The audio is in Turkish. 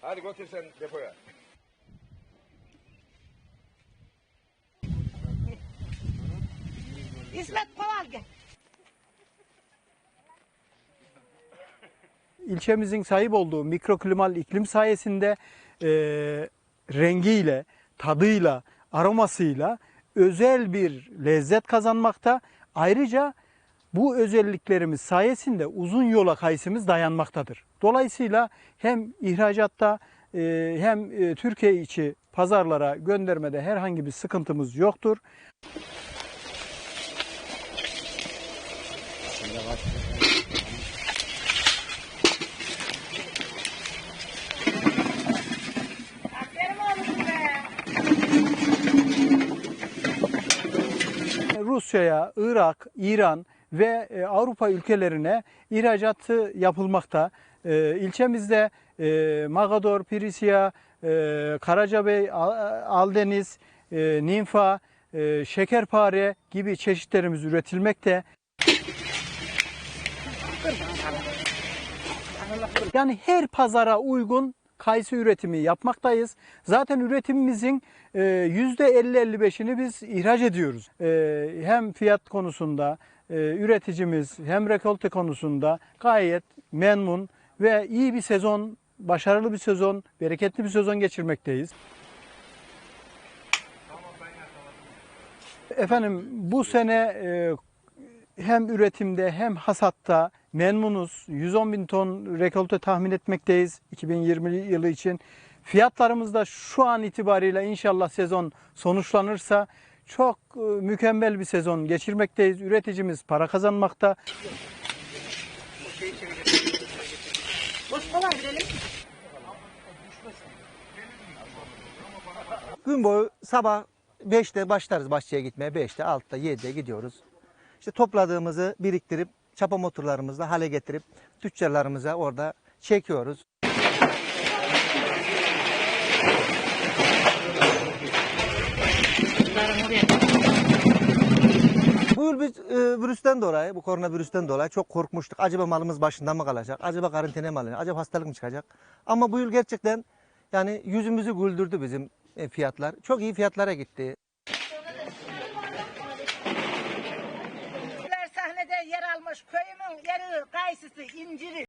Hadi götür sen depoya. İsmet Koval gel. ilçemizin sahip olduğu mikroklimal iklim sayesinde e, rengiyle, tadıyla, aromasıyla özel bir lezzet kazanmakta. Ayrıca bu özelliklerimiz sayesinde uzun yola kayısımız dayanmaktadır. Dolayısıyla hem ihracatta e, hem e, Türkiye içi pazarlara göndermede herhangi bir sıkıntımız yoktur. Rusya'ya, Irak, İran ve e, Avrupa ülkelerine ihracatı yapılmakta. E, İlçemizde e, Magador, Pirisya, e, Karacabey, Al- Aldeniz, e, Ninfa, e, şekerpare gibi çeşitlerimiz üretilmekte. Yani her pazara uygun kayısı üretimi yapmaktayız. Zaten üretimimizin e, %50-55'ini biz ihraç ediyoruz. E, Hem fiyat konusunda e, üreticimiz hem rekolte konusunda gayet memnun ve iyi bir sezon, başarılı bir sezon, bereketli bir sezon geçirmekteyiz. Efendim bu sene e, hem üretimde hem hasatta memnunuz. 110 bin ton rekolte tahmin etmekteyiz 2020 yılı için. Fiyatlarımız da şu an itibariyle inşallah sezon sonuçlanırsa çok e, mükemmel bir sezon geçirmekteyiz. Üreticimiz para kazanmakta. Gün boyu sabah 5'te başlarız bahçeye gitmeye. 5'te, 6'da, 7'de gidiyoruz. İşte topladığımızı biriktirip çapa motorlarımızla hale getirip tüccarlarımıza orada çekiyoruz. Bu yıl biz e, virüsten dolayı, bu koronavirüsten dolayı çok korkmuştuk. Acaba malımız başında mı kalacak? Acaba karantinaya mı alınacak? Acaba hastalık mı çıkacak? Ama bu yıl gerçekten yani yüzümüzü güldürdü bizim e, fiyatlar. Çok iyi fiyatlara gitti. sahnede yer almış köyümün yeri, kayısısı, inciri.